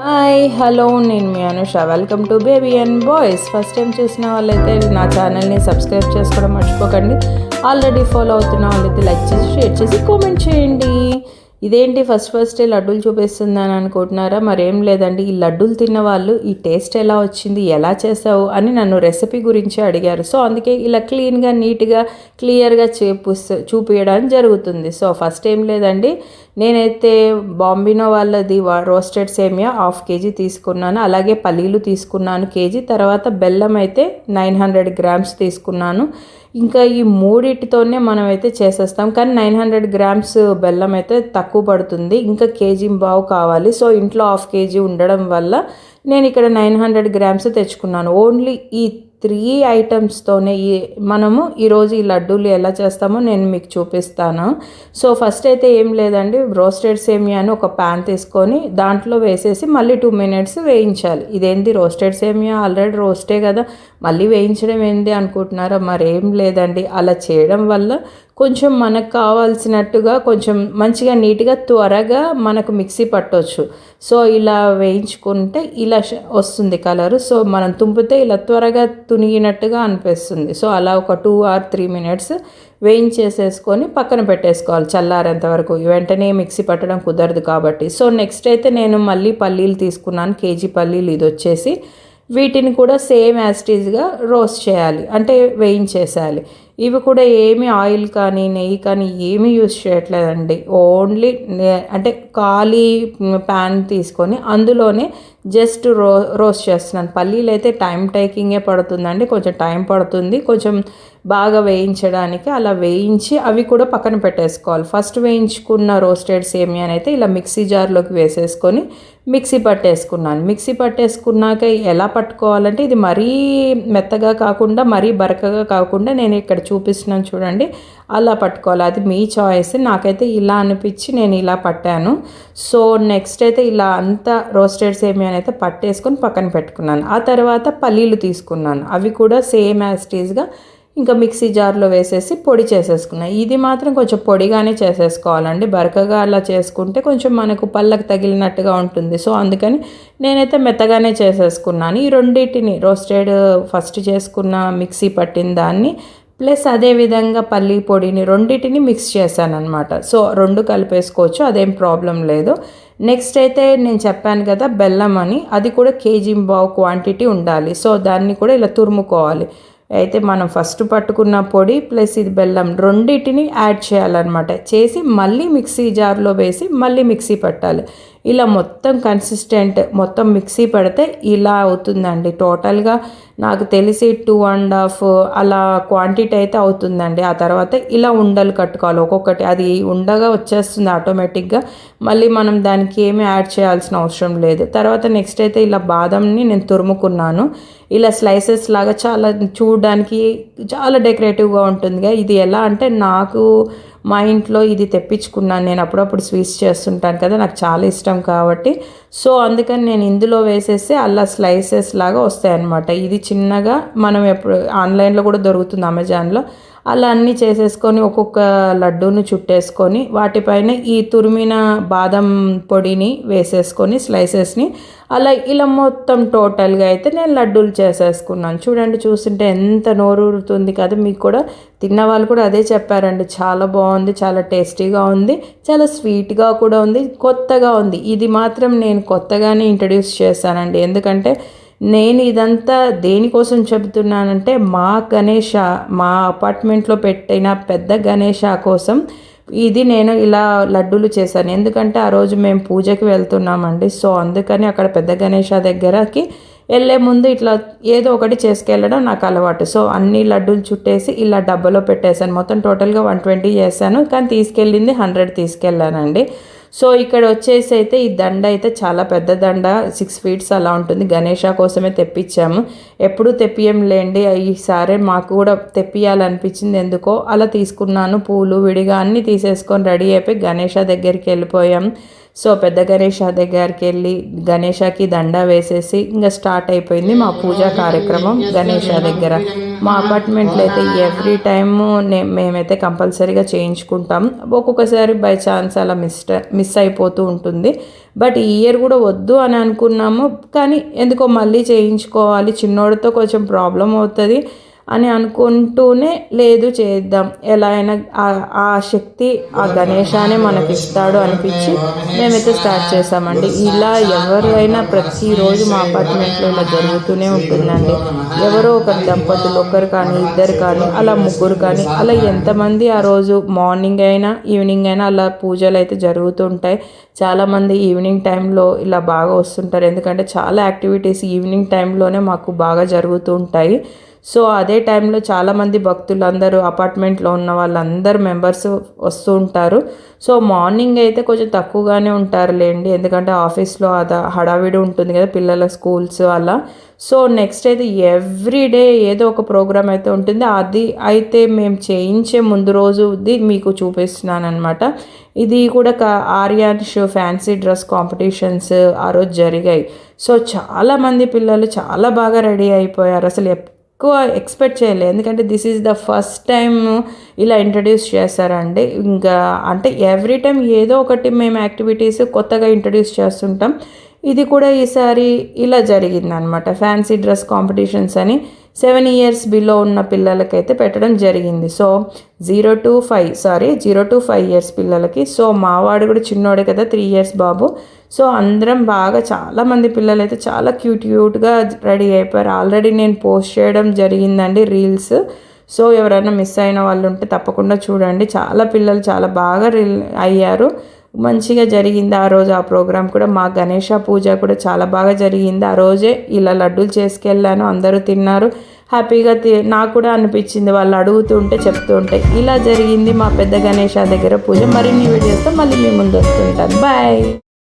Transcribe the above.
Hi hello నేను మీ Anusha. Welcome to baby and boys first time చూసిన వాళ్ళైతే నా ఛానల్ని సబ్స్క్రైబ్ చేసుకోవడం మర్చిపోకండి. ఆల్రెడీ ఫాలో అవుతున్న వాళ్ళైతే లైక్ చేసి షేర్ చేసి కామెంట్ చేయండి. ఇదేంటి ఫస్ట్ ఫస్ట్ లడ్డూలు చూపిస్తుందని అనుకుంటున్నారా? మరేం లేదండి. ఈ లడ్డూలు తిన్న వాళ్ళు ఈ టేస్ట్ ఎలా వచ్చింది ఎలా చేసావు అని నన్ను రెసిపీ గురించి అడిగారు. సో అందుకే ఇలా క్లీన్గా నీట్గా క్లియర్గా చూపిస్తూ చూపించడం జరుగుతుంది. సో ఫస్ట్ ఏం లేదండి. నేనైతే బాంబినో వాళ్ళది రోస్టెడ్ సేమియా హాఫ్ కేజీ తీసుకున్నాను. అలాగే పల్లీలు తీసుకున్నాను కేజీ. తర్వాత బెల్లం అయితే నైన్ హండ్రెడ్ గ్రామ్స్ తీసుకున్నాను. ఇంకా ఈ మూడిటితోనే మనం అయితే చేసేస్తాం. కానీ నైన్ హండ్రెడ్ గ్రామ్స్ బెల్లం అయితే తక్కువ పడుతుంది. ఇంకా కేజీ బావు కావాలి. సో ఇంట్లో హాఫ్ కేజీ ఉండడం వల్ల నేను ఇక్కడ నైన్ హండ్రెడ్ గ్రామ్స్ తెచ్చుకున్నాను. ఓన్లీ ఈ త్రీ ఐటమ్స్తోనే ఈ మనము ఈరోజు ఈ లడ్డూలు ఎలా చేస్తామో నేను మీకు చూపిస్తాను. సో ఫస్ట్ అయితే ఏం లేదండి రోస్టెడ్ సేమియాని ఒక ప్యాన్ తీసుకొని దాంట్లో వేసేసి మళ్ళీ టూ మినిట్స్ వేయించాలి. ఇదేంటి రోస్టెడ్ సేమియా? ఆల్రెడీ రోస్టే కదా. మళ్ళీ వేయించడం ఏంది అనుకుంటున్నారా? మరేం లేదండి. అలా చేయడం వల్ల కొంచెం మనకు కావాల్సినట్టుగా కొంచెం మంచిగా నీట్గా త్వరగా మనకు మిక్సీ పట్టవచ్చు సో ఇలా వేయించుకుంటే ఇలా వస్తుంది కలరు. సో మనం తుంపితే ఇలా త్వరగా తునిగినట్టుగా అనిపిస్తుంది. సో అలా ఒక టూ ఆర్ త్రీ మినిట్స్ వేయించేసేసుకొని పక్కన పెట్టేసుకోవాలి. చల్లారేంత వరకు. వెంటనే మిక్సీ పట్టడం కుదరదు కాబట్టి. సో నెక్స్ట్ అయితే నేను మళ్ళీ పల్లీలు తీసుకున్నాను. కేజీ పల్లీలు ఇది వచ్చేసి. వీటిని కూడా సేమ్ యాస్టీజ్గా రోస్ట్ చేయాలి. అంటే వేయించేసేయాలి. ఇవి కూడా ఏమి ఆయిల్ కానీ నెయ్యి కానీ ఏమీ యూస్ చేయట్లేదండి. ఓన్లీ అంటే ఖాళీ ప్యాన్ తీసుకొని అందులోనే జస్ట్ రో రోస్ట్ చేస్తున్నాను. పల్లీలు అయితే టైం టేకింగే పడుతుందండి. కొంచెం టైం పడుతుంది. కొంచెం బాగా వేయించడానికి అలా వేయించి అవి కూడా పక్కన పెట్టేసుకోవాలి. ఫస్ట్ వేయించుకున్న రోస్టెడ్ సేమియాని అయితే ఇలా మిక్సీ జార్లోకి వేసేసుకొని మిక్సీ పట్టేసుకున్నాను. మిక్సీ పట్టేసుకున్నాక ఎలా పట్టుకోవాలంటే ఇది మరీ మెత్తగా కాకుండా మరీ బరకగా కాకుండా నేను ఇక్కడ చూపిస్తున్నాను చూడండి. అలా పట్టుకోవాలి. అది మీ చాయిస్. నాకైతే ఇలా అనిపించి నేను ఇలా పట్టాను. సో నెక్స్ట్ అయితే ఇలా అంతా రోస్టెడ్ సేమియాని అయితే పట్టేసుకొని పక్కన పెట్టుకున్నాను. ఆ తర్వాత పల్లీలు తీసుకున్నాను. అవి కూడా సేమ్ యాస్టీస్గా ఇంకా మిక్సీ జార్లో వేసేసి పొడి చేసేసుకున్నాను ఇది మాత్రం కొంచెం పొడిగానే చేసేసుకోవాలండి. బరకగా అలా చేసుకుంటే కొంచెం మనకు పళ్ళకు తగిలినట్టుగా ఉంటుంది. సో అందుకని నేనైతే మెత్తగానే చేసేసుకున్నాను. ఈ రెండింటిని రోస్టెడ్ ఫస్ట్ చేసుకున్న మిక్సీ పట్టిన దాన్ని ప్లస్ అదేవిధంగా పల్లి పొడిని రెండింటిని మిక్స్ చేశాను అనమాట సో రెండు కలిపేసుకోవచ్చు అదేం ప్రాబ్లం లేదు. నెక్స్ట్ అయితే నేను చెప్పాను కదా బెల్లం అని. అది కూడా కేజీ బావు క్వాంటిటీ ఉండాలి. సో దాన్ని కూడా ఇలా తురుముకోవాలి. అయితే మనం ఫస్ట్ పట్టుకున్న పొడి ప్లస్ ఇది బెల్లం రెండింటిని యాడ్ చేయాలన్నమాట. చేసి మళ్ళీ మిక్సీ జార్లో వేసి మళ్ళీ మిక్సీ పట్టాలి. ఇలా మొత్తం కన్సిస్టెంట్ మొత్తం మిక్సీ పడితే ఇలా అవుతుందండి. టోటల్గా నాకు తెలిసి టూ అండ్ హాఫ్ అలా క్వాంటిటీ అయితే అవుతుందండి. ఆ తర్వాత ఇలా ఉండలు కట్టుకోవాలి. ఒక్కొక్కటి అది ఉండగా వచ్చేస్తుంది ఆటోమేటిక్గా మళ్ళీ మనం దానికి ఏమీ యాడ్ చేయాల్సిన అవసరం లేదు. తర్వాత నెక్స్ట్ అయితే ఇలా బాదంని నేను తురుముకున్నాను. ఇలా స్లైసెస్ లాగా చాలా చూడడానికి చాలా డెకరేటివ్గా ఉంటుందిగా. ఇది ఎలా అంటే నాకు మా ఇంట్లో ఇది తెప్పించుకున్నాను నేను అప్పుడప్పుడు స్వీట్స్ చేస్తుంటాను కదా నాకు చాలా ఇష్టం కాబట్టి. సో అందుకని నేను ఇందులో వేసేస్తే అలా స్లైసెస్ లాగా వస్తాయి అన్నమాట ఇది చిన్నగా మనం ఎప్పుడు ఆన్లైన్లో కూడా దొరుకుతుంది అమెజాన్లో. అలా అన్నీ చేసేసుకొని ఒక్కొక్క లడ్డూను చుట్టేసుకొని వాటిపైన ఈ తురిమిన బాదం పొడిని వేసేసుకొని స్లైసెస్ని అలా ఇలా మొత్తం టోటల్గా అయితే నేను లడ్డూలు చేసేసుకున్నాను. చూడండి చూస్తుంటే ఎంత నోరూరుతుంది కదా మీకు కూడా తిన్న వాళ్ళు కూడా అదే చెప్పారండి. చాలా బాగుంది చాలా టేస్టీగా ఉంది చాలా స్వీట్గా కూడా ఉంది కొత్తగా ఉంది. ఇది మాత్రం నేను కొత్తగానే ఇంట్రడ్యూస్ చేశానండి. ఎందుకంటే నేను ఇదంతా దేనికోసం చెబుతున్నానంటే మా గణేష మా అపార్ట్మెంట్లో పెట్టిన పెద్ద గణేష కోసం ఇది నేను ఇలా లడ్డూలు చేశాను. ఎందుకంటే ఆ రోజు మేము పూజకి వెళ్తున్నామండి. సో అందుకని అక్కడ పెద్ద గణేష దగ్గరకి వెళ్ళే ముందు ఇట్లా ఏదో ఒకటి చేసుకెళ్ళడం నాకు అలవాటు. సో అన్ని లడ్డూలు చుట్టేసి ఇలా డబ్బాలో పెట్టేశాను. మొత్తం టోటల్గా వన్ ట్వంటీ చేశాను. కానీ తీసుకెళ్ళింది హండ్రెడ్ తీసుకెళ్ళానండి. సో ఇక్కడ వచ్చేసి అయితే ఈ దండ అయితే చాలా పెద్ద దండ సిక్స్ ఫీట్స్ అలా ఉంటుంది. గణేష కోసమే తెప్పించాము. ఎప్పుడు తెప్పియంలేండి. ఈసారి మాకు కూడా తెప్పియాలనిపించింది ఎందుకో. అలా తీసుకున్నాను పూలు విడిగా అన్నీ తీసేసుకొని రెడీ అయిపోయి గణేష దగ్గరికి వెళ్ళిపోయాం. సో పెద్ద గణేష దగ్గరికి వెళ్ళి గణేషకి దండ వేసేసి ఇంకా స్టార్ట్ అయిపోయింది మా పూజా కార్యక్రమం గణేష దగ్గర. మా అపార్ట్మెంట్లో అయితే ఎవ్రీ టైము మేమైతే కంపల్సరీగా చేయించుకుంటాం. ఒక్కొక్కసారి బై ఛాన్స్ అలా మిస్ మిస్ అయిపోతూ ఉంటుంది. బట్ ఈ ఇయర్ కూడా వద్దు అని అనుకున్నాము. కానీ ఎందుకో మళ్ళీ చేయించుకోవాలి. చిన్నోడితో కొంచెం ప్రాబ్లం అవుతుంది. అని అనుకుంటూనే లేదు చేద్దాం. ఎలా అయినా ఆ- ఆ శక్తి ఆ గణేశానే మనకి ఇస్తాడు అనిపించి మేమైతే స్టార్ట్ చేసామండి. ఇలా ఎవరైనా ప్రతిరోజు మా అపార్ట్మెంట్లో ఇలా జరుగుతూనే ఉంటుందండి. ఎవరో ఒక దంపతులు ఒకరు కానీ ఇద్దరు కానీ అలా ముగ్గురు కానీ అలా ఎంతమంది ఆ రోజు మార్నింగ్ అయినా ఈవినింగ్ అయినా అలా పూజలు అయితే జరుగుతుంటాయి. చాలామంది ఈవినింగ్ టైంలో ఇలా బాగా వస్తుంటారు. ఎందుకంటే చాలా యాక్టివిటీస్ ఈవినింగ్ టైంలోనే మాకు బాగా జరుగుతూ ఉంటాయి. సో అదే టైంలో చాలామంది భక్తులు అందరూ అపార్ట్మెంట్లో ఉన్న వాళ్ళందరూ మెంబర్స్ వస్తూ ఉంటారు. సో మార్నింగ్ అయితే కొంచెం తక్కువగానే ఉంటారులేండి. ఎందుకంటే ఆఫీస్లో అద హడావిడి ఉంటుంది కదా పిల్లల స్కూల్స్ అలా. సో నెక్స్ట్ అయితే ఎవ్రీ డే ఏదో ఒక ప్రోగ్రామ్ అయితే ఉంటుంది. అది అయితే మేము చేయించే ముందు రోజుది మీకు చూపిస్తున్నాను అనమాట ఇది కూడా క ఆర్యాన్ష్ ఫ్యాన్సీ డ్రెస్ కాంపిటీషన్స్ ఆ రోజు జరిగాయి. సో చాలామంది పిల్లలు చాలా బాగా రెడీ అయిపోయారు. అసలు ఎక్కువ ఎక్స్పెక్ట్ చేయలేదు. ఎందుకంటే this is the first time ఇలా ఇంట్రడ్యూస్ చేశారండి. ఇంకా అంటే ఎవ్రీ టైం ఏదో ఒకటి మేము యాక్టివిటీస్ కొత్తగా ఇంట్రడ్యూస్ చేస్తుంటాం. ఇది కూడా ఈసారి ఇలా జరిగిందనమాట ఫ్యాన్సీ డ్రెస్ కాంపిటీషన్స్ అని సెవెన్ ఇయర్స్ బిలో ఉన్న పిల్లలకైతే పెట్టడం జరిగింది. So zero to five sorry zero to five years పిల్లలకి. సో మావాడు కూడా చిన్నోడే కదా త్రీ ఇయర్స్ బాబు. సో అందరం బాగా చాలామంది పిల్లలు అయితే చాలా క్యూట్ క్యూట్గా రెడీ అయిపోయారు. ఆల్రెడీ నేను పోస్ట్ చేయడం జరిగిందండి రీల్స్ సో ఎవరైనా మిస్ అయిన వాళ్ళు ఉంటే తప్పకుండా చూడండి. చాలా పిల్లలు చాలా బాగా రిల్ అయ్యారు. మంచిగా జరిగింది ఆ రోజు ఆ ప్రోగ్రాం కూడా. మా గణేష పూజ కూడా చాలా బాగా జరిగింది. ఆ రోజే ఇలా లడ్డూలు చేసుకెళ్ళాను. అందరూ తిన్నారు. హ్యాపీగా తి నాకు కూడా అనిపించింది వాళ్ళు అడుగుతుంటే చెప్తూ ఉంటే. ఇలా జరిగింది మా పెద్ద గణేష దగ్గర పూజ. మరిన్ని వీడియోస్తో మళ్ళీ మీ ముందు వస్తుంటాను. బాయ్!